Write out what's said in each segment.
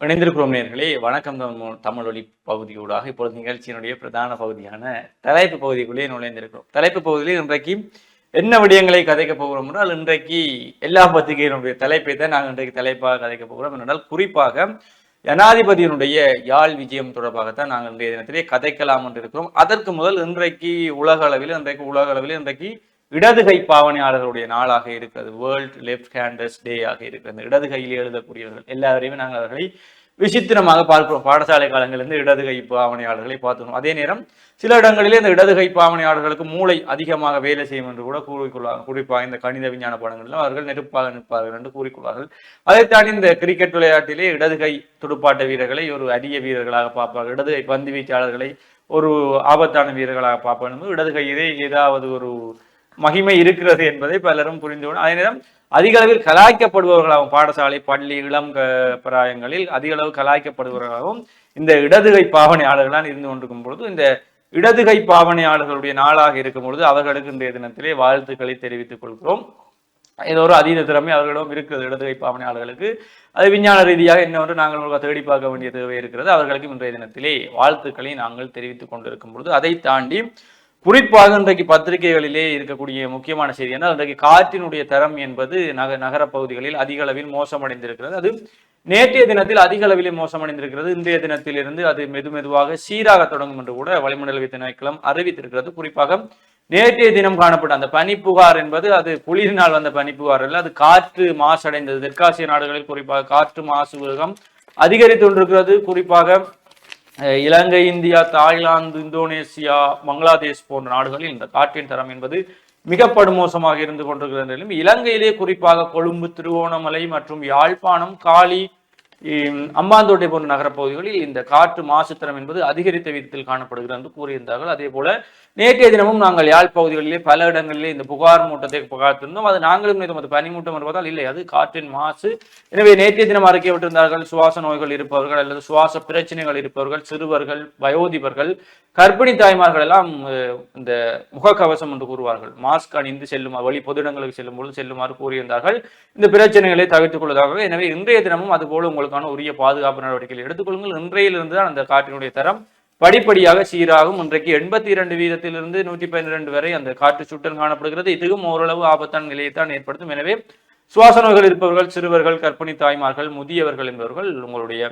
இணைந்திருக்கிறோம் நேர்களே. வணக்கம் தமிழ் ஒளி பகுதியூடாக இப்பொழுது நிகழ்ச்சியினுடைய பிரதான பகுதியான தலைப்பு பகுதிக்குள்ளே நுழைந்திருக்கிறோம். தலைப்பு பகுதியில் இன்றைக்கு என்ன விடயங்களை கதைக்க போகிறோம் என்றால் இன்றைக்கு எல்லா பத்திரிகையினுடைய தலைப்பை தான் நாங்கள் இன்றைக்கு தலைப்பாக கதைக்க போகிறோம் என்றால் குறிப்பாக ஜனாதிபதியினுடைய யாழ் விஜயம் தொடர்பாகத்தான் நாங்கள் இன்றைய தினத்திலே கதைக்கலாம் என்று இருக்கிறோம் அதற்கு முதல் இன்றைக்கு உலக அளவில் இன்றைக்கு உலக அளவில் இன்றைக்கு இடதுகை பாவனையாளர்களுடைய நாளாக இருக்கிறது. வேர்ல்ட் லெஃப்ட் ஹேண்டர்ஸ் டே ஆக இருக்கிறது. இடது கையில் எழுதக்கூடியவர்கள் எல்லாரையுமே நாங்கள் அவர்களை விசித்திரமாக பார்க்கிறோம். பாடசாலை காலங்களிலிருந்து இடதுகை பாவனையாளர்களை பார்த்துக்கணும். அதே நேரம் சில இடங்களிலே இந்த இடதுகை பாவனையாளர்களுக்கு மூளை அதிகமாக வேலை செய்யும் என்று கூட கூறிக்கொள்வார்கள் குறிப்பாக இந்த கணித விஞ்ஞான படங்களிலும் அவர்கள் நெருப்பாக நிற்பார்கள் என்று கூறிக்கொள்வார்கள். அதை தாண்டி இந்த கிரிக்கெட் விளையாட்டிலே இடதுகை துடுப்பாட்ட வீரர்களை ஒரு அரிய வீரர்களாக பார்ப்பார்கள். இடதுகை பந்து வீச்சாளர்களை ஒரு ஆபத்தான வீரர்களாக பார்ப்பார்கள் இடது கையிலே ஏதாவது ஒரு மகிமை இருக்கிறது என்பதை பலரும் புரிந்து அதே நேரம் அதிக அளவில் கலாய்க்கப்படுபவர்களாகவும் பாடசாலை பள்ளி இளம் பிராயங்களில் அதிக அளவு கலாய்க்கப்படுபவர்களாகவும் இந்த இடதுகை பாவனையாளர்களால் இருந்து கொண்டிருக்கும் பொழுது இந்த இடதுகை பாவனையாளர்களுடைய நாளாக இருக்கும் பொழுது அவர்களுக்கு இன்றைய தினத்திலே வாழ்த்துக்களை தெரிவித்துக் கொள்கிறோம். ஏதோ ஒரு அதீத திறமை அவர்களிடம் இருக்கிறது இடதுகை பாவனையாளர்களுக்கு அது விஞ்ஞான ரீதியாக என்னவென்று நாங்கள் ஒரு தேடி பார்க்க வேண்டிய தேவை இருக்கிறது. அவர்களுக்கு இன்றைய தினத்திலே வாழ்த்துக்களை நாங்கள் தெரிவித்துக் கொண்டிருக்கும் பொழுது அதை தாண்டி குறிப்பாக இன்றைக்கு பத்திரிகைகளிலே இருக்கக்கூடிய முக்கியமான செய்தி என்ன இன்றைக்கு காற்றினுடைய தரம் என்பது நக நகர பகுதிகளில் அதிக அளவில் மோசமடைந்திருக்கிறது. அது நேற்றைய தினத்தில் அதிக அளவிலே மோசமடைந்திருக்கிறது. இன்றைய தினத்திலிருந்து அது மெது மெதுவாக சீராக தொடங்கும் என்று கூட வளிமண்டல திணைக்களம் அறிவித்திருக்கிறது. குறிப்பாக நேற்றைய தினம் காணப்பட்ட அந்த பனிப்புகார் என்பது அது குளிரினால் வந்த பனிப்புகார் அல்ல அது காற்று மாசடைந்தது. தெற்காசிய நாடுகளில் குறிப்பாக காற்று மாசு வேகம் அதிகரித்து கொண்டிருக்கிறது. குறிப்பாக Ilangai India Thailand Indonesia Bangladesh போன்ற நாடுகளில் இந்த காற்றின் தரம் என்பது மிக படுமோசமாக இருந்து கொண்டிருக்கிற இலங்கையிலே குறிப்பாக கொழும்பு திருவோணமலை மற்றும் யாழ்ப்பாணம் காலி அம்பாந்தோட்டை போன்ற நகரப்பகுதிகளில் இந்த காற்று மாசுத்தரம் என்பது அதிகரித்த விதத்தில் காணப்படுகிறது என்று கூறியிருந்தார்கள். அதே போல நேற்றைய தினமும் நாங்கள் யாழ் பகுதிகளிலே பல இடங்களிலே இந்த புகார் மூட்டத்தை புகார்த்திருந்தோம் அது நாங்களும் நமது பனிமூட்டம் வருவதால் இல்லை. அது காற்றின் மாசு. எனவே நேற்றைய தினம் அறிக்கை விட்டிருந்தார்கள் சுவாச நோய்கள் இருப்பவர்கள் அல்லது சுவாச பிரச்சனைகள் இருப்பவர்கள் சிறுவர்கள் வயோதிபர்கள் கர்ப்பிணி தாய்மார்கள் எல்லாம் இந்த முகக்கவசம் என்று கூறுவார்கள். மாஸ்க் அணிந்து செல்லும் வழி பொது இடங்களுக்கு செல்லும் பொழுது செல்லுமாறு கூறியிருந்தார்கள். இந்த பிரச்சனைகளை தவிர்த்துக் கொள்வதாக எனவே இன்றைய தினமும் அதுபோல அவர்களுக்கான உரிய பாதுகாப்பு நடவடிக்கைகள் எடுத்துக்கொள்ளுங்கள். இன்றையிலிருந்து தான் அந்த காற்றினுடைய தரம் படிப்படியாக சீராகும். இன்றைக்கு எண்பத்தி இரண்டு வீதத்திலிருந்து நூற்றி பன்னிரண்டு வரை அந்த காற்று சுட்டல் காணப்படுகிறது. இதுவும் ஓரளவு ஆபத்தான நிலையைத்தான் ஏற்படுத்தும். எனவே சுவாச நோய்கள் இருப்பவர்கள் சிறுவர்கள் கற்பிணி தாய்மார்கள் முதியவர்கள் என்பவர்கள் உங்களுடைய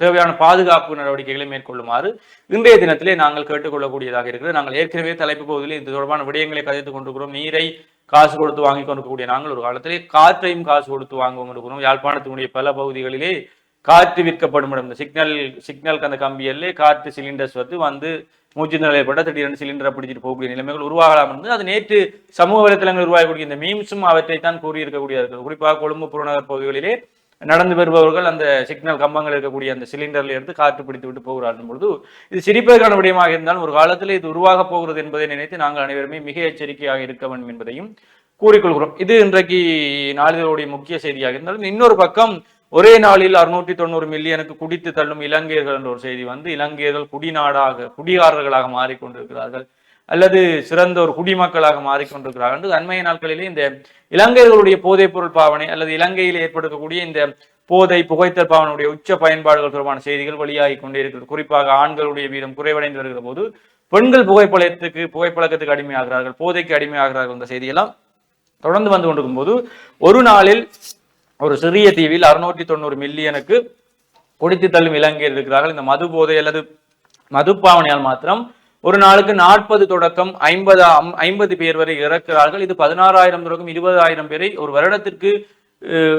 தேவையான பாதுகாப்பு நடவடிக்கைகளை மேற்கொள்ளுமாறு இன்றைய தினத்திலே நாங்கள் கேட்டுக்கொள்ளக்கூடியதாக இருக்கிறது. நாங்கள் ஏற்கனவே தலைப்பு பகுதியில் இது தொடர்பான விடயங்களை கதைத்துக் கொண்டிருக்கிறோம். நீரை காசு கொடுத்து வாங்கி கொண்டிருக்கக்கூடிய நாங்கள் ஒரு காலத்திலே காற்றையும் காசு கொடுத்து வாங்குவோம் இருக்கிறோம் யாழ்ப்பாணத்தினுடைய பல பகுதிகளிலே காற்று விற்கப்படும் இடம். இந்த சிக்னல் சிக்னல் அந்த கம்பியல்லே காற்று சிலிண்டர்ஸ் வந்து வந்து மூச்சு நிலைப்பட்ட திடீரென்று சிலிண்டரை பிடிச்சிட்டு போகக்கூடிய நிலைமைகள் உருவாகலாம் இருந்து அது நேற்று சமூக வலைத்தளங்கள் உருவாகக்கூடிய இந்த மீம்ஸும் அவற்றை தான் கூறியிருக்கக்கூடிய குறிப்பாக கொழும்பு புறநகர் பகுதிகளிலே நடந்து வருபவர்கள் அந்த சிக்னல் கம்பங்கள் இருக்கக்கூடிய அந்த சிலிண்டர்ல இருந்து காற்று பிடித்து விட்டு போகிறார்கள் பொழுது இது சிரிப்பதற்கான விடயமாக இருந்தாலும் ஒரு காலத்தில் இது உருவாக போகிறது என்பதை நினைத்து நாங்கள் அனைவருமே மிக எச்சரிக்கையாக இருக்க வேண்டும் என்பதையும் கூறிக்கொள்கிறோம். இது இன்றைக்கு நாளிதழுடைய முக்கிய செய்தியாக இருந்தாலும் இன்னொரு பக்கம் ஒரே நாளில் அறுநூற்றி தொண்ணூறு மில்லியனுக்கு குடித்து தள்ளும் இலங்கையர்கள் என்ற ஒரு செய்தி வந்து இலங்கையர்கள் குடிநாடாக குடிகாரர்களாக மாறிக்கொண்டிருக்கிறார்கள். அல்லது சிறந்த ஒரு குடிமக்களாக மாறிக்கொண்டிருக்கிறார்கள் என்று அண்மைய நாட்களிலே இந்த இலங்கையர்களுடைய போதைப் பொருள் பாவனை அல்லது இலங்கையில் ஏற்படுத்தக்கூடிய இந்த போதை புகைத்தல் பாவனுடைய உச்ச பயன்பாடுகள் தொடர்பான செய்திகள் வெளியாகி கொண்டே இருக்கிறது. குறிப்பாக ஆண்களுடைய வீதம் குறைவடைந்து வருகிற போது பெண்கள் புகைப்பழத்துக்கு புகைப்பழக்கத்துக்கு அடிமையாகிறார்கள் போதைக்கு அடிமையாகிறார்கள் என்ற செய்தியெல்லாம் தொடர்ந்து வந்து கொண்டிருக்கும் போது ஒரு நாளில் ஒரு சிறிய தீவில் அறுநூற்றி தொண்ணூறு மில்லியனுக்கு குடித்து தள்ளும் இலங்கையர் இருக்கிறார்கள். இந்த மது போதை அல்லது மதுப்பாவனையால் மாத்திரம் ஒரு நாளுக்கு நாற்பது தொடக்கம் ஐம்பது ஐம்பது பேர் வரை இறக்கிறார்கள். இது பதினாறாயிரம் தொடக்கம் இருபதாயிரம் பேரை ஒரு வருடத்திற்கு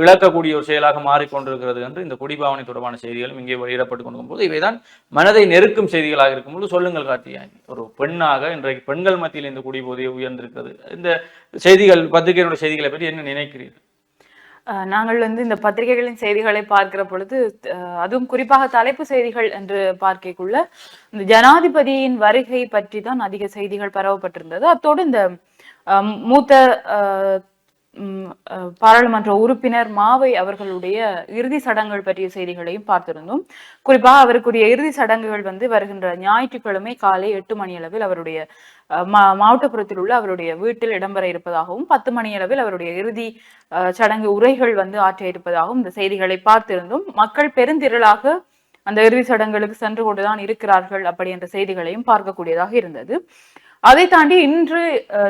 இழக்கக்கூடிய ஒரு செயலாக மாறிக்கொண்டிருக்கிறது என்று இந்த குடிபாவனை தொடர்பான செய்திகளும் இங்கே வெளியிடப்பட்டு கொண்டிருக்கும் போது இவைதான் மனதை நெருக்கும் செய்திகளாக இருக்கும்போது சொல்லுங்கள் கார்த்தியாயி ஒரு பெண்ணாக இன்றைக்கு பெண்கள் மத்தியில் இந்த குடிபோதை உயர்ந்திருக்கிறது. இந்த செய்திகள் பத்திரிகையினுடைய செய்திகளை பற்றி என்ன நினைக்கிறீர்கள்? நாங்கள் வந்து இந்த பத்திரிகைகளின் செய்திகளை பார்க்கிற பொழுது அஹ் அதுவும் குறிப்பாக தலைப்பு செய்திகள் என்று பார்க்கக்குள்ள இந்த ஜனாதிபதியின் வருகை பற்றி தான் அதிக செய்திகள் பரவப்பட்டிருந்தது. அத்தோடு இந்த மூத்த பாராளுமன்ற உறுப்பினர் மாவை அவர்களுடைய இறுதி சடங்குகள் பற்றிய செய்திகளையும் பார்த்திருந்தோம். குறிப்பாக அவருக்குரிய இறுதி சடங்குகள் வந்து வருகின்ற ஞாயிற்றுக்கிழமை காலை எட்டு மணி அளவில் அவருடைய அஹ், மா- மாவட்டப்புறத்தில் உள்ள அவருடைய வீட்டில் இடம்பெற இருப்பதாகவும் பத்து மணி அளவில் அவருடைய இறுதி சடங்கு உரைகள் வந்து ஆற்ற இருப்பதாகவும் இந்த செய்திகளை பார்த்திருந்தோம். மக்கள் பெருந்திரளாக அந்த இறுதி சடங்குகளுக்கு சென்று கொண்டுதான் இருக்கிறார்கள் அப்படி என்ற செய்திகளையும் பார்க்கக்கூடியதாக இருந்தது. அதை தாண்டி இன்று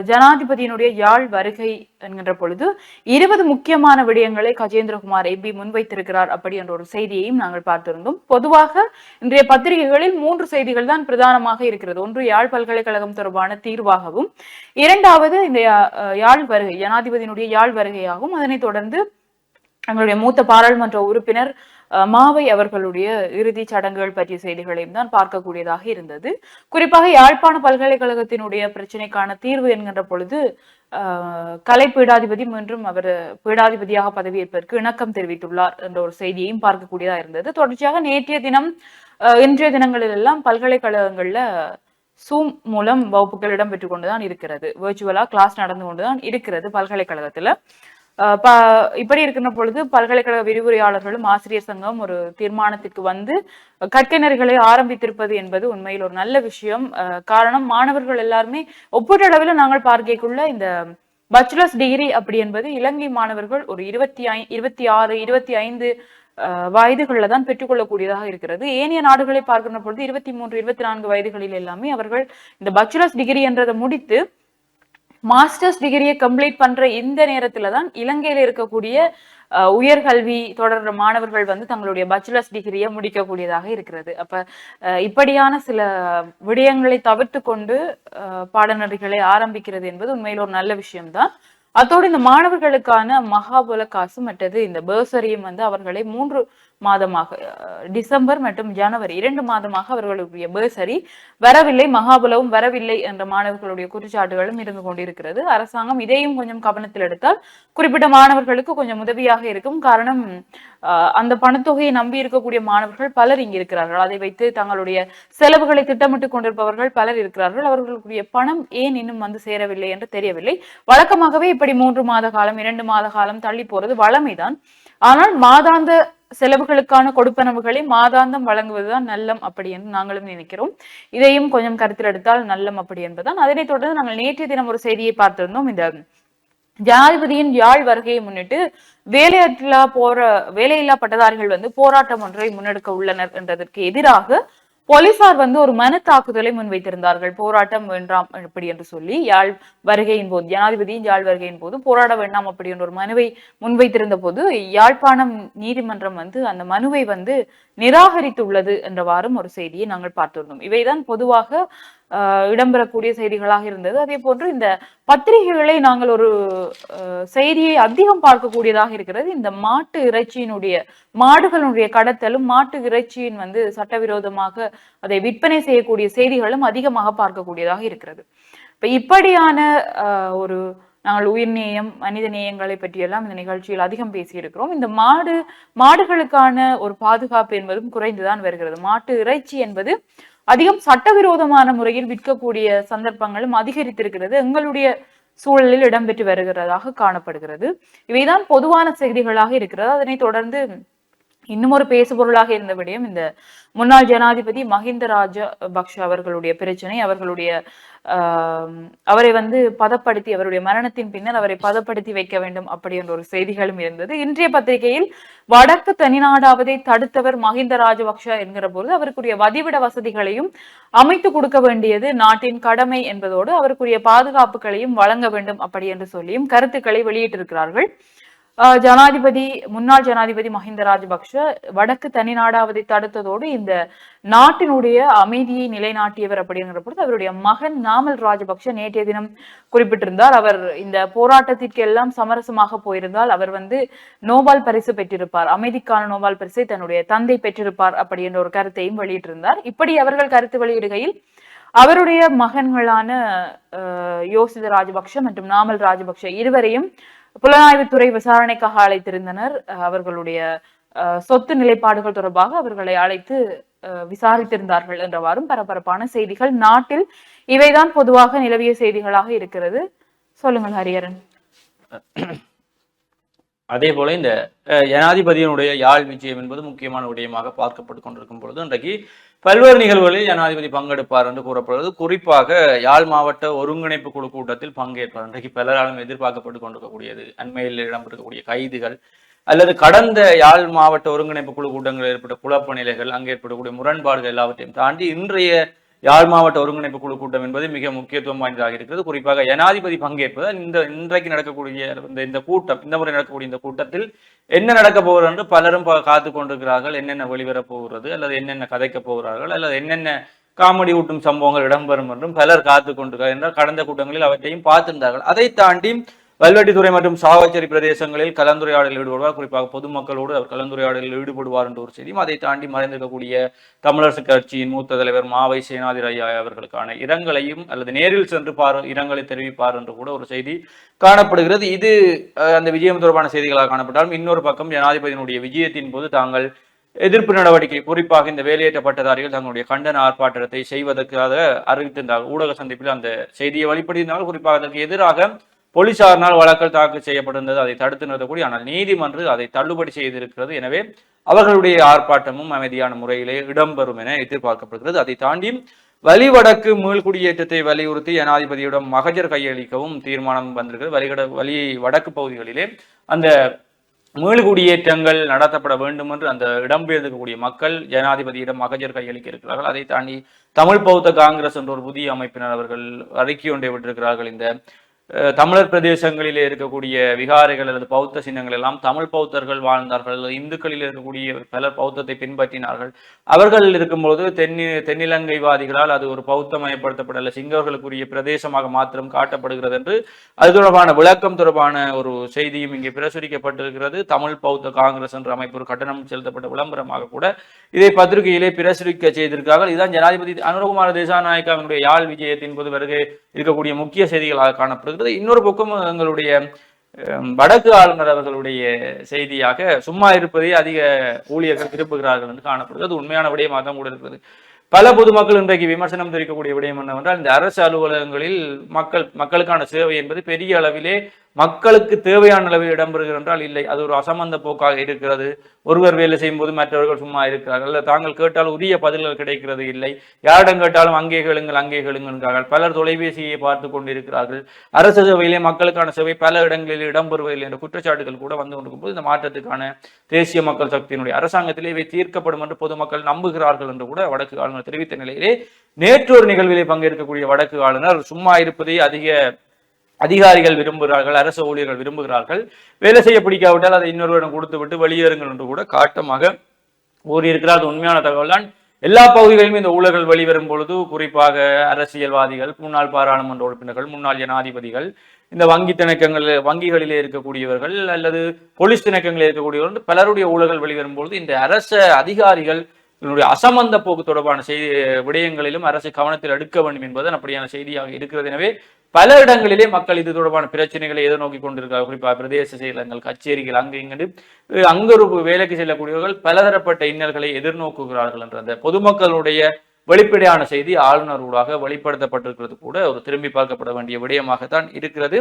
ஜனாதிபதியினுடைய யாழ் வருகை என்கின்ற பொழுது இருபது முக்கியமான விடயங்களை கஜேந்திரகுமார் எம்பி முன்வைத்திருக்கிறார் அப்படி என்ற ஒரு செய்தியையும் நாங்கள் பார்த்திருந்தோம். பொதுவாக இன்றைய பத்திரிகைகளில் மூன்று செய்திகள் தான் பிரதானமாக இருக்கிறது. ஒன்று யாழ் பல்கலைக்கழகம் தொடர்பான தீர்வாகவும் இரண்டாவது இந்த அஹ், யாழ் வருகை ஜனாதிபதியினுடைய யாழ் வருகையாகும் அதனைத் தொடர்ந்து எங்களுடைய மூத்த பாராளுமன்ற உறுப்பினர் மாவை அவர்களுடைய இறுதி சடங்குகள் பற்றிய செய்திகளையும் தான் பார்க்கக்கூடியதாக இருந்தது. குறிப்பாக யாழ்ப்பாண பல்கலைக்கழகத்தினுடைய பிரச்சனைக்கான தீர்வு என்கின்ற பொழுது கலை பீடாதிபதி மீண்டும் அவர் பீடாதிபதியாக பதவியேற்பதற்கு இணக்கம் தெரிவித்துள்ளார் என்ற ஒரு செய்தியையும் பார்க்கக்கூடியதாக இருந்தது. தொடர்ச்சியாக நேற்றைய தினம் அஹ், இன்றைய தினங்களில் எல்லாம் பல்கலைக்கழகங்கள்ல சூம் மூலம் வகுப்புகள் இடம்பெற்றுக் கொண்டுதான் இருக்கிறது. வேர்ச்சுவலா கிளாஸ் நடந்து கொண்டுதான் இருக்கிறது பல்கலைக்கழகத்துல. இப்படி இருக்கிற பொழுது பல்கலைக்கழக விரிவுரையாளர்களும் ஆசிரியர் சங்கம் ஒரு தீர்மானத்திற்கு வந்து கற்கைநெறிகளை ஆரம்பித்திருப்பது என்பது உண்மையில் ஒரு நல்ல விஷயம். காரணம் மாணவர்கள் எல்லாருமே ஒப்பீட்டளவில் நாங்கள் பார்க்கக்குள்ள இந்த பச்சுலர்ஸ் டிகிரி அப்படி என்பது இலங்கை மாணவர்கள் ஒரு இருபத்தி ஐ இருபத்தி ஆறு இருபத்தி ஐந்து வயதுகளில் தான் பெற்றுக்கொள்ளக்கூடியதாக இருக்கிறது. ஏனைய நாடுகளை பார்க்கின்ற பொழுது இருபத்தி மூன்று இருபத்தி நான்கு வயதுகளில் எல்லாமே அவர்கள் இந்த பச்சுலர்ஸ் டிகிரி என்றதை முடித்து மாஸ்டர்ஸ் டிகிரியை கம்ப்ளீட் பண்ற இந்த நேரத்துல தான் இலங்கையில இருக்கக்கூடிய அஹ், உயர்கல்வி தொடர்ற மாணவர்கள் வந்து தங்களுடைய பச்சுலர்ஸ் டிகிரியை முடிக்கக்கூடியதாக இருக்கிறது. அப்ப அஹ், இப்படியான சில விடயங்களை தவிர்த்து கொண்டு அஹ், பாடநெறிகளை ஆரம்பிக்கிறது என்பது உண்மையில் ஒரு நல்ல விஷயம்தான். அத்தோடு இந்த மாணவர்களுக்கான மகாபல காசு மற்றது இந்த பேர்சரியும் வந்து அவர்களை மூன்று மாதமாக அஹ், டிசம்பர் மற்றும் ஜனவரி. இரண்டு மாதமாக அவர்களுடைய பேர்சரி வரவில்லை மகாபலவும் வரவில்லை என்ற மாணவர்களுடைய குற்றச்சாட்டுகளும் இருந்து கொண்டிருக்கிறது. அரசாங்கம் இதையும் கொஞ்சம் கவனத்தில் எடுத்தால் குறிப்பிட்ட மாணவர்களுக்கு கொஞ்சம் உதவியாக இருக்கும். காரணம் அந்த பணத்தொகையை நம்பி இருக்கக்கூடிய மாணவர்கள் பலர் இங்கு இருக்கிறார்கள். அதை வைத்து தங்களுடைய செலவுகளை திட்டமிட்டுக் கொண்டிருப்பவர்கள் பலர் இருக்கிறார்கள். அவர்களுடைய பணம் ஏன் இன்னும் வந்து சேரவில்லை என்று தெரியவில்லை. வழக்கமாகவே இப்படி மூன்று மாத காலம் இரண்டு மாத காலம் தள்ளி போறது வளமைதான் ஆனால் மாதாந்த செலவுகளுக்கான கொடுப்பனவுகளை மாதாந்தம் வழங்குவதுதான் நல்லம் அப்படி என்று நாங்களும் நினைக்கிறோம். இதையும் கொஞ்சம் கருத்தில் எடுத்தால் நல்லம் அப்படி என்பதுதான். அதனைத் தொடர்ந்து நாங்கள் நேற்றைய தினம் ஒரு செய்தியை பார்த்திருந்தோம். இந்த ஜனாதிபதியின் யாழ் வருகையை முன்னிட்டு வேலையற்றா போற வேலையில்லா பட்டதாரிகள் வந்து போராட்டம் ஒன்றை முன்னெடுக்க உள்ளனர் என்றதற்கு எதிராக போலீசார் வந்து ஒரு மன தாக்குதலை முன்வைத்திருந்தார்கள். போராட்டம் வேண்டாம் அப்படி என்று சொல்லி யாழ் வருகையின் போது ஜனாதிபதியின் யாழ் வருகையின் போது போராட வேண்டாம் அப்படி என்ற ஒரு மனுவை முன்வைத்திருந்த போது யாழ்ப்பாணம் நீதிமன்றம் வந்து அந்த மனுவை வந்து நிராகரித்துள்ளது என்றவாறும் ஒரு செய்தியை நாங்கள் பார்த்திருந்தோம். இவைதான் பொதுவாக இடம்பெறக்கூடிய செய்திகளாக இருந்தது. அதே போன்று இந்த பத்திரிகைகளை நாங்கள் ஒரு செய்தியை அதிகம் பார்க்கக்கூடியதாக இருக்கிறது. இந்த மாட்டு இறைச்சியினுடைய மாடுகளுடைய கடத்தலும் மாட்டு இறைச்சியின் வந்து சட்டவிரோதமாக அதை விற்பனை செய்யக்கூடிய செய்திகளும் அதிகமாக பார்க்கக்கூடியதாக இருக்கிறது. இப்ப இப்படியான ஒரு நாங்கள் உயிர்நேயம் மனித நேயங்களை பற்றியெல்லாம் இந்த நிகழ்ச்சியில் அதிகம் பேசியிருக்கிறோம். இந்த மாடு மாடுகளுக்கான ஒரு பாதுகாப்பு என்பதும் குறைந்துதான் வருகிறது. மாட்டு இறைச்சி என்பது அதிகம் சட்டவிரோதமான முறையில் விற்கக்கூடிய சந்தர்ப்பங்களும் அதிகரித்திருக்கிறது. எங்களுடைய சூழலில் இடம்பெற்று வருகிறதாக காணப்படுகிறது. இவைதான் பொதுவான செய்திகளாக இருக்கிறது. அதனை தொடர்ந்து இன்னும் ஒரு பேசுபொருளாக இருந்த விடயம் இந்த முன்னாள் ஜனாதிபதி மஹிந்த ராஜபக்ஷ அவர்களுடைய பிரச்சனை அவர்களுடைய அவரை வந்து பதப்படுத்தி அவருடைய மரணத்தின் பின்னர் அவரை பதப்படுத்தி வைக்க வேண்டும் அப்படி என்ற ஒரு செய்திகளும் இருந்தது. இன்றைய பத்திரிகையில் வடக்கு தனிநாடாவதை தடுத்தவர் மஹிந்த ராஜபக்ஷ என்கிற பொழுது அவருக்குரிய வதிவிட வசதிகளையும் அமைத்து கொடுக்க வேண்டியது நாட்டின் கடமை என்பதோடு அவருக்குரிய பாதுகாப்புகளையும் வழங்க வேண்டும் அப்படி என்று சொல்லியும் கருத்துக்களை வெளியிட்டிருக்கிறார்கள். ஜனாதிபதி முன்னாள் ஜனாதிபதி மஹிந்த ராஜபக்ஷ வடக்கு தனி நாடாவதை தடுத்ததோடு இந்த நாட்டினுடைய அமைதியை நிலைநாட்டியவர் அப்படிங்கிற பொழுது அவருடைய மகன் நாமல் ராஜபக்ஷ நேற்றைய தினம் குறிப்பிட்டிருந்தார். அவர் இந்த போராட்டத்திற்கு எல்லாம் சமரசமாக போயிருந்தால் அவர் வந்து நோபால் பரிசு பெற்றிருப்பார். அமைதிக்கான நோபால் பரிசை தன்னுடைய தந்தை பெற்றிருப்பார் அப்படி என்ற ஒரு கருத்தையும் வெளியிட்டிருந்தார். இப்படி அவர்கள் கருத்து வெளியிடுகையில் அவருடைய மகன்களான யோசித ராஜபக்ஷ மற்றும் நாமல் ராஜபக்ஷ இருவரையும் புலனாய்வுத்துறை விசாரணைக்காக அழைத்திருந்தனர். அவர்களுடைய சொத்து நிலைப்பாடுகள் தொடர்பாக அவர்களை அழைத்து விசாரித்திருந்தார்கள் என்றவாறும் பரபரப்பான செய்திகள் நாட்டில் இவைதான் பொதுவாக நிலவிய செய்திகளாக இருக்கிறது. சொல்லுங்கள் ஹரியரன் அதே போல இந்த அஹ், ஜனாதிபதியினுடைய யாழ் விஜயம் என்பது முக்கியமான விடயமாக பார்க்கப்பட்டு கொண்டிருக்கும் பொழுது இன்றைக்கு பல்வேறு நிகழ்வுகளில் ஜனாதிபதி பங்கெடுப்பார் என்று கூறப்படுவது குறிப்பாக யாழ் மாவட்ட ஒருங்கிணைப்பு குழு கூட்டத்தில் பங்கேற்பார் இன்றைக்கு பலராலும் எதிர்பார்க்கப்பட்டு கொண்டிருக்கக்கூடியது அண்மையில் இடம்பெறக்கூடிய கைதுகள் அல்லது கடந்த யாழ் மாவட்ட ஒருங்கிணைப்பு குழு கூட்டங்களில் ஏற்பட்ட குழப்ப நிலைகள் அங்கே ஏற்படக்கூடிய முரண்பாடுகள் எல்லாவற்றையும் தாண்டி இன்றைய யாழ் மாவட்ட ஒருங்கிணைப்பு குழு கூட்டம் என்பது மிக முக்கியத்துவம் வாய்ந்ததாக இருக்கிறது. குறிப்பாக ஜனாதிபதி பங்கேற்பது இந்த இன்றைக்கு நடக்கக்கூடிய இந்த இந்த கூட்டம் இந்த முறை நடக்கக்கூடிய இந்த கூட்டத்தில் என்ன நடக்க போகிறது என்று பலரும் காத்து கொண்டிருக்கிறார்கள். என்னென்ன வெளிவரப் போகிறது அல்லது என்னென்ன கதைக்கப் போகிறார்கள் அல்லது என்னென்ன காமெடி ஊட்டும் சம்பவங்கள் இடம்பெறும் என்றும் பலர் காத்து கொண்டிருக்கிறார் என்றால் கடந்த கூட்டங்களில் அவற்றையும் பார்த்திருந்தார்கள். அதை தாண்டி வல்வெட்டித்துறை மற்றும் சாவச்சேரி பிரதேசங்களில் கலந்துரையாடலில் ஈடுபடுவார். குறிப்பாக பொதுமக்களோடு அவர் கலந்துரையாடலில் ஈடுபடுவார் என்ற ஒரு செய்தியும் அதை தாண்டி மறைந்திருக்கக்கூடிய தமிழரசு கட்சியின் மூத்த தலைவர் மாவை சேனாதி ஐயா அவர்களுக்கான இரங்கலையும் அல்லது நேரில் சென்று பார் இரங்கலை தெரிவிப்பார் என்று கூட ஒரு செய்தி காணப்படுகிறது. இது அந்த விஜயம் தொடர்பான செய்திகளாக காணப்பட்டாலும் இன்னொரு பக்கம் ஜனாதிபதியினுடைய விஜயத்தின் போது தாங்கள் எதிர்ப்பு நடவடிக்கை குறிப்பாக இந்த வேலையேற்ற பட்டதாரிகள் தங்களுடைய கண்டன ஆர்ப்பாட்டத்தை செய்வதற்காக அறிவித்திருந்தார்கள். ஊடக சந்திப்பில் அந்த செய்தியை வெளிப்படுத்தினார்கள் குறிப்பாக அதற்கு எதிராக போலீசாரினால் வழக்கல் தாக்கல் செய்யப்பட்டிருந்தது அதை தடுத்து நிறுத்தக்கூடிய ஆனால் நீதிமன்றம் அதை தள்ளுபடி செய்திருக்கிறது. எனவே அவர்களுடைய ஆர்ப்பாட்டமும் அமைதியான முறையிலே இடம்பெறும் என எதிர்பார்க்கப்படுகிறது. அதை தாண்டி வலிவடக்கு மீள்குடியேற்றத்தை வலியுறுத்தி ஜனாதிபதியிடம் மகஜர் கையளிக்கவும் தீர்மானம் வந்திருக்கிறது. வலிகட வலி வடக்கு பகுதிகளிலே அந்த மீள்குடியேற்றங்கள் நடத்தப்பட வேண்டும் என்று அந்த இடம்பெயர்ந்திருக்கக்கூடிய மக்கள் ஜனாதிபதியிடம் மகஜர் கையளிக்க இருக்கிறார்கள். அதை தாண்டி தமிழ் பௌத்த காங்கிரஸ் என்ற ஒரு புதிய அமைப்பினர் அவர்கள் அறிக்கை ஒன்றை விட்டிருக்கிறார்கள். இந்த தமிழர் பிரதேசங்களிலே இருக்கக்கூடிய விகாரைகள் அல்லது பௌத்த சின்னங்கள் எல்லாம் தமிழ் பௌத்தர்கள் வாழ்ந்தார்கள் அல்லது இந்துக்களில் இருக்கக்கூடிய பலர் பௌத்தத்தை பின்பற்றினார்கள். அவர்கள் இருக்கும்போது தென்னி தென்னிலங்கைவாதிகளால் அது ஒரு பௌத்தமயப்படுத்தப்படல சிங்கர்களுக்குரிய பிரதேசமாக மாத்திரம் காட்டப்படுகிறது என்று அது தொடர்பான விளக்கம் தொடர்பான ஒரு செய்தியும் இங்கே பிரசுரிக்கப்பட்டிருக்கிறது. தமிழ் பௌத்த காங்கிரஸ் என்ற அமைப்பு ஒரு கட்டணம் செலுத்தப்பட்ட விளம்பரமாக கூட இதை பத்திரிகையிலே பிரசுரிக்க செய்திருக்கார்கள் இதுதான் ஜனாதிபதி அனுரகுமார தேசாநாயக்காவினுடைய யாழ் விஜயத்தின் போது வருகை இருக்கக்கூடிய முக்கிய செய்திகளாக என்பது இன்னொரு பக்கம் எங்களுடைய வடக்கு ஆளுநர் அவர்களுடைய செய்தியாக சும்மா இருப்பதை அதிக ஊழியர்கள் விரும்புகிறார்கள் என்று காணப்படுகிறது. அது உண்மையான விடயமாக தான் கூட இருக்கிறது. பல பொதுமக்கள் இன்றைக்கு விமர்சனம் தெரிவிக்கக்கூடிய விடயம் என்னவென்றால் இந்த அரசு அலுவலகங்களில் மக்கள் மக்களுக்கான சேவை என்பது பெரிய அளவிலே மக்களுக்கு தேவையான அளவில் இடம்பெறுகிறது என்றால் இல்லை. அது ஒரு அசமந்த போக்காக இருக்கிறது. ஒருவர் வேலை செய்யும்போது மற்றவர்கள் சும்மா இருக்கிறார்கள். இல்லை தாங்கள் கேட்டால் உரிய பதில்கள் கிடைக்கிறது இல்லை. யாரிடம் கேட்டாலும் அங்கே கேளுங்கள் அங்கே கேளுங்கள் என்கிறார்கள். பலர் தொலைபேசியை பார்த்து கொண்டிருக்கிறார்கள். அரசு சேவையிலே மக்களுக்கான சேவை பல இடங்களில் இடம்பெறுவதில்லை என்ற குற்றச்சாட்டுகள் கூட வந்து கொண்டிருக்கும்போது இந்த மாற்றத்துக்கான தேசிய மக்கள் சக்தியினுடைய அரசாங்கத்திலே இவை தீர்க்கப்படும் என்று பொதுமக்கள் நம்புகிறார்கள் என்று கூட வடக்கு ஆளுநர் தெரிவித்த நிலையிலே நேற்று ஒரு நிகழ்விலே பங்கேற்கக்கூடிய வடக்கு ஆளுநர் சும்மா இருப்பதை அதிக அதிகாரிகள் விரும்புகிறார்கள் அரசு ஊழியர்கள் விரும்புகிறார்கள். வேலை செய்ய பிடிக்காவிட்டால் அதை இன்னொருவரிடம் கொடுத்து விட்டு வெளியேறுங்கள் என்று கூட காட்டமாக கூறியிருக்கிறார். அது உண்மையான தகவல் தான். எல்லா பகுதிகளிலும் இந்த ஊழல்கள் வெளிவரும் பொழுது குறிப்பாக அரசியல்வாதிகள் முன்னாள் பாராளுமன்ற உறுப்பினர்கள் முன்னாள் ஜனாதிபதிகள் இந்த வங்கி திணக்கங்கள் வங்கிகளிலே இருக்கக்கூடியவர்கள் அல்லது போலீஸ் திணக்கங்களில் இருக்கக்கூடியவர்கள் பலருடைய ஊழல்கள் வெளிவரும் பொழுது இந்த அரச அதிகாரிகள் இதனுடைய அசமந்த போக்கு தொடர்பான செய்தி விடயங்களிலும் அரசு கவனத்தில் எடுக்க வேண்டும் என்பது அப்படியான செய்தியாக இருக்கிறது. எனவே பல இடங்களிலே மக்கள் இது தொடர்பான பிரச்சனைகளை எதிர்நோக்கி கொண்டிருக்கிறார் குறிப்பாக பிரதேச செயலகங்கள் கச்சேரிகள் அங்கு இங்கு அங்கு ஒரு வேலைக்கு செல்லக்கூடியவர்கள் பலதரப்பட்ட இன்னல்களை எதிர்நோக்குகிறார்கள் என்ற அந்த பொதுமக்களுடைய வெளிப்படையான செய்தி ஆளுநர் ஊடாக வெளிப்படுத்தப்பட்டிருக்கிறது கூட. ஒரு திரும்பி பார்க்கப்பட வேண்டிய விடயமாகத்தான் இருக்கிறது.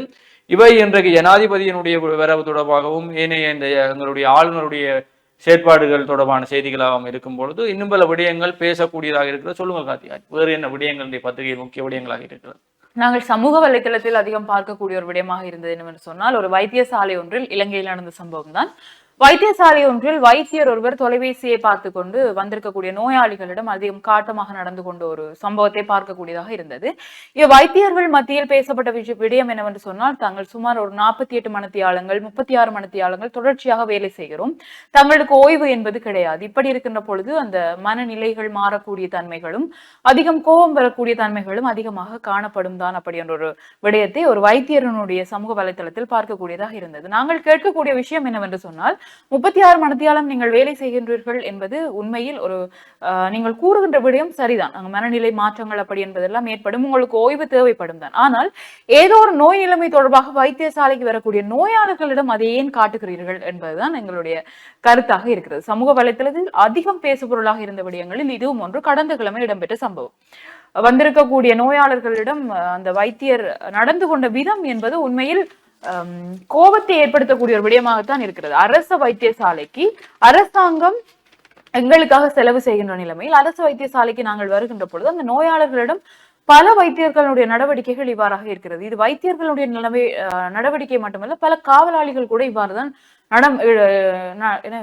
இவை இன்றைக்கு ஜனாதிபதியினுடைய வரவு தொடர்பாகவும் ஏனைய இந்த எங்களுடைய ஆளுநருடைய செயற்பாடுகள் தொடர்பான செய்திகளாகவும் இருக்கும் பொழுது இன்னும் பல விடயங்கள் பேசக்கூடியதாக இருக்கிறது. சொல்லுங்க கார்த்திகா வேறு என்ன விடயங்கள் இந்த முக்கிய விடயங்களாக இருக்கிறது? நாங்கள் சமூக வலைத்தளத்தில் அதிகம் பார்க்கக்கூடிய ஒரு விடயமாக இருந்தது என்னவென்று சொன்னால் ஒரு வைத்தியசாலை ஒன்றில் இலங்கையில் நடந்த சம்பவம் தான் வைத்தியசாலை ஒன்றில் வைத்தியர் ஒருவர் தொலைபேசியை பார்த்து கொண்டு வந்திருக்கக்கூடிய நோயாளிகளிடம் அதிகம் காட்டமாக நடந்து கொண்ட ஒரு சம்பவத்தை பார்க்கக்கூடியதாக இருந்தது. இது வைத்தியர்கள் மத்தியில் பேசப்பட்ட விஷய விடயம் என்னவென்று சொன்னால் தாங்கள் சுமார் ஒரு நாற்பத்தி எட்டு மணத்தியாளங்கள் முப்பத்தி ஆறு மணத்தியாளங்கள் தொடர்ச்சியாக வேலை செய்கிறோம். தங்களுக்கு ஓய்வு என்பது கிடையாது. இப்படி இருக்கின்ற பொழுது அந்த மனநிலைகள் மாறக்கூடிய தன்மைகளும் அதிகம் கோபம் வரக்கூடிய தன்மைகளும் அதிகமாக காணப்படும் தான் அப்படி என்ற ஒரு விடயத்தை ஒரு வைத்தியரனுடைய சமூக வலைதளத்தில் பார்க்கக்கூடியதாக இருந்தது. நாங்கள் கேட்கக்கூடிய விஷயம் என்னவென்று சொன்னால் முப்பத்தி ஆறு மனத்தியாலம் நீங்கள் வேலை செய்கின்றீர்கள் என்பது உண்மையில் ஒரு நீங்கள் கூறுகின்ற விடயம் சரிதான். அங்கே மனநிலை மாற்றங்கள் அப்படி என்பதெல்லாம் ஏற்படும். உங்களுக்கு ஓய்வு தேவைப்படும் தான். ஆனால் ஏதோ ஒரு நோய் நிலைமை தொடர்பாக வைத்தியசாலைக்கு வரக்கூடிய நோயாளர்களிடம் அதை ஏன் காட்டுகிறீர்கள் என்பதுதான் எங்களுடைய கருத்தாக இருக்கிறது. சமூக வலைத்தளத்தில் அதிகம் பேசுபொருளாக இருந்த விடயங்களில் இதுவும் ஒன்று. கடந்த கிழமை இடம்பெற்ற சம்பவம். வந்திருக்கக்கூடிய நோயாளர்களிடம் அந்த வைத்தியர் நடந்து கொண்ட விதம் என்பது உண்மையில் கோபத்தை ஏற்படுத்தக்கூடிய ஒரு விடயமாகத்தான் இருக்கிறது. அரச வைத்தியசாலைக்கு அரசாங்கம் எங்களுக்காக செலவு செய்கின்ற நிலைமையில் அரசு வைத்தியசாலைக்கு நாங்கள் வருகின்ற பொழுது அந்த நோயாளர்களிடம் பல வைத்தியர்களுடைய நடவடிக்கைகள் இவ்வாறாக இருக்கிறது. இது வைத்தியர்களுடைய நிலைமை நடவடிக்கை மட்டுமல்ல பல காவலாளிகள் கூட இவ்வாறு தான் நடம் என்ன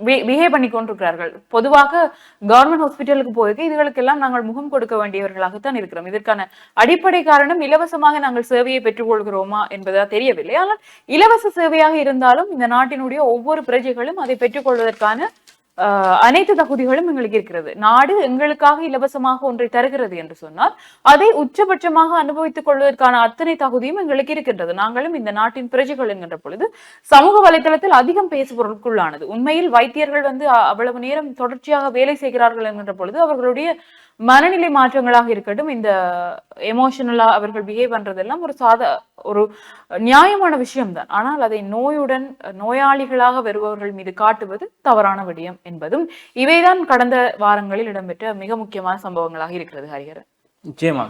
பிஹேவ் பண்ணி கொண்டிருக்கிறார்கள் பொதுவாக கவர்மெண்ட் ஹாஸ்பிட்டலுக்கு போயிருக்கு இதுகளுக்கெல்லாம் நாங்கள் முகம் கொடுக்க வேண்டியவர்களாகத்தான் இருக்கிறோம். இதற்கான அடிப்படை காரணம் இலவசமாக நாங்கள் சேவையை பெற்றுக்கொள்கிறோமா என்பதா தெரியவில்லை. ஆனால் இலவச சேவையாக இருந்தாலும் இந்த நாட்டினுடைய ஒவ்வொரு பிரஜைகளும் அதை பெற்றுக்கொள்வதற்கான அனைத்து தகுதிகளும் எங்களுக்கு இருக்கிறது. நாடு எங்களுக்காக இலவசமாக ஒன்றை தருகிறது என்று சொன்னால் அதை உச்சபட்சமாக அனுபவித்துக் கொள்வதற்கான அத்தனை தகுதியும் எங்களுக்கு இருக்கின்றது. நாங்களும் இந்த நாட்டின் பிரஜைகள் என்கின்ற பொழுது சமூக வலைதளத்தில் அதிகம் பேசுபொருட்குள்ளானது உண்மையில் வைத்தியர்கள் வந்து அவ்வளவு நேரம் தொடர்ச்சியாக வேலை செய்கிறார்கள் என்கின்ற பொழுது அவர்களுடைய மனநிலை மாற்றங்களாக இருக்கட்டும் இந்த எமோஷனலா அவர்கள் பிஹேவ் பண்றதெல்லாம் ஒரு சாதா ஒரு நியாயமான விஷயம்தான். ஆனால் அதை நோயுடன் நோயாளிகளாக வருபவர்கள் மீது காட்டுவது தவறான விடயம் என்பதும் இவைதான் கடந்த வாரங்களில் இடம்பெற்ற மிக முக்கியமான சம்பவங்களாக இருக்கிறது ஹரிஹரன் நிச்சயமா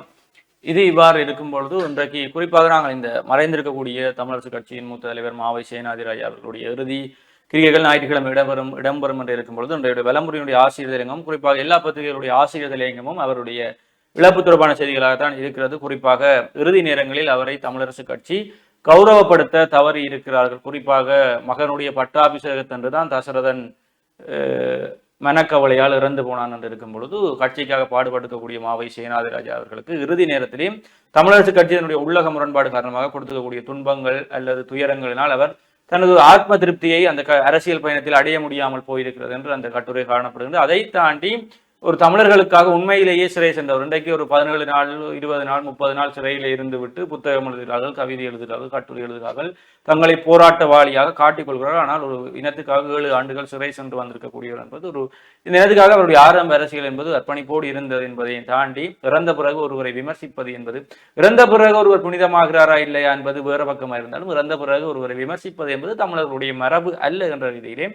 இது இவ்வாறு இருக்கும் பொழுது இன்றைக்கு குறிப்பாக நாங்கள் இந்த மறைந்திருக்கக்கூடிய தமிழரசு கட்சியின் மூத்த தலைவர் மாவை சேனாதிராய் அவர்களுடைய இறுதி கிரிகைகள் ஞாயிற்றுக்கிழமை இடம்பெறும் இடம்பெறும் என்று இருக்கும் பொழுது இன்றைய விளம்பரினுடைய ஆசிரியர் தலையங்கமும் குறிப்பாக எல்லா பத்திரிகைகளுடைய ஆசிரியர் தலையங்கமும் அவருடைய இழப்பு தொடர்பான செய்திகளாகத்தான் இருக்கிறது. குறிப்பாக இறுதி நேரங்களில் அவரை தமிழரசு கட்சி கௌரவப்படுத்த தவறி இருக்கிறார்கள். குறிப்பாக மகனுடைய பட்டாபிஷேகத்தன்று தான் தசரதன் மனக்கவலையால் இறந்து போனான் என்று இருக்கும் பொழுது கட்சிக்காக பாடுபடுத்தக்கூடிய மாவை சேனாதிராஜா அவர்களுக்கு இறுதி நேரத்திலேயும் தமிழரசு கட்சியினுடைய உள்ளக முரண்பாடு காரணமாக கொடுத்துக்கக்கூடிய துன்பங்கள் அல்லது துயரங்களினால் அவர் தனது ஆத்ம திருப்தியை அந்த க- அரசியல் பயணத்தில் அடைய முடியாமல் போயிருக்கிறது என்று அந்த கட்டுரை காணப்படுகிறது. அதை தாண்டி ஒரு தமிழர்களுக்காக உண்மையிலேயே சிறை சென்றவர். இன்றைக்கு ஒரு பதினேழு நாள் இருபது நாள் முப்பது நாள் சிறையில் இருந்து விட்டு புத்தகம் எழுதுகிறார்கள் கவிதை எழுதுகிறார்கள் கட்டுரை எழுதுகிறார்கள். தங்களை போராட்டவாளியாக காட்டிக்கொள்கிறார்கள் ஆனால் ஒரு இனத்துக்காக ஏழு ஆண்டுகள் சிறை சென்று வந்திருக்கக்கூடியவர் என்பது ஒரு இந்த இனத்துக்காக அவருடைய ஆரம்ப அரசியல் என்பது அர்ப்பணிப்போடு இருந்தது என்பதை தாண்டி இறந்த பிறகு ஒருவரை விமர்சிப்பது என்பது இறந்த பிறகு ஒருவர் புனிதமாகிறாரா இல்லையா என்பது வேறு பக்கமாக இருந்தாலும் இறந்த பிறகு ஒருவரை விமர்சிப்பது என்பது தமிழர்களுடைய மரபு அல்ல என்ற ரீதியிலே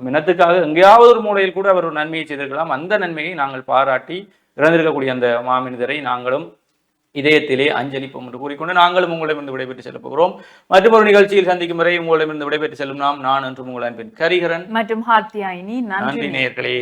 இனத்துக்காக எங்கேயாவது ஒரு மூலையில் கூட அவர் ஒரு நன்மையை செய்திருக்கலாம். அந்த நன்மையை நாங்கள் பாராட்டி இறந்திருக்கக்கூடிய அந்த மாமனிதரை நாங்களும் இதயத்திலே அஞ்சலிப்போம் என்று கூறிக்கொண்டு நாங்களும் உங்களிடமிருந்து விடைபெற்று செல்லப் போகிறோம். மற்றும் ஒரு நிகழ்ச்சியில் சந்திக்கும் வரை உங்களிடமிருந்து விடைபெற்று செல்லும் நாம் நான் என்று உங்கள் அன்பின் கரிகரன். மற்றும் நன்றி நேயர்களே.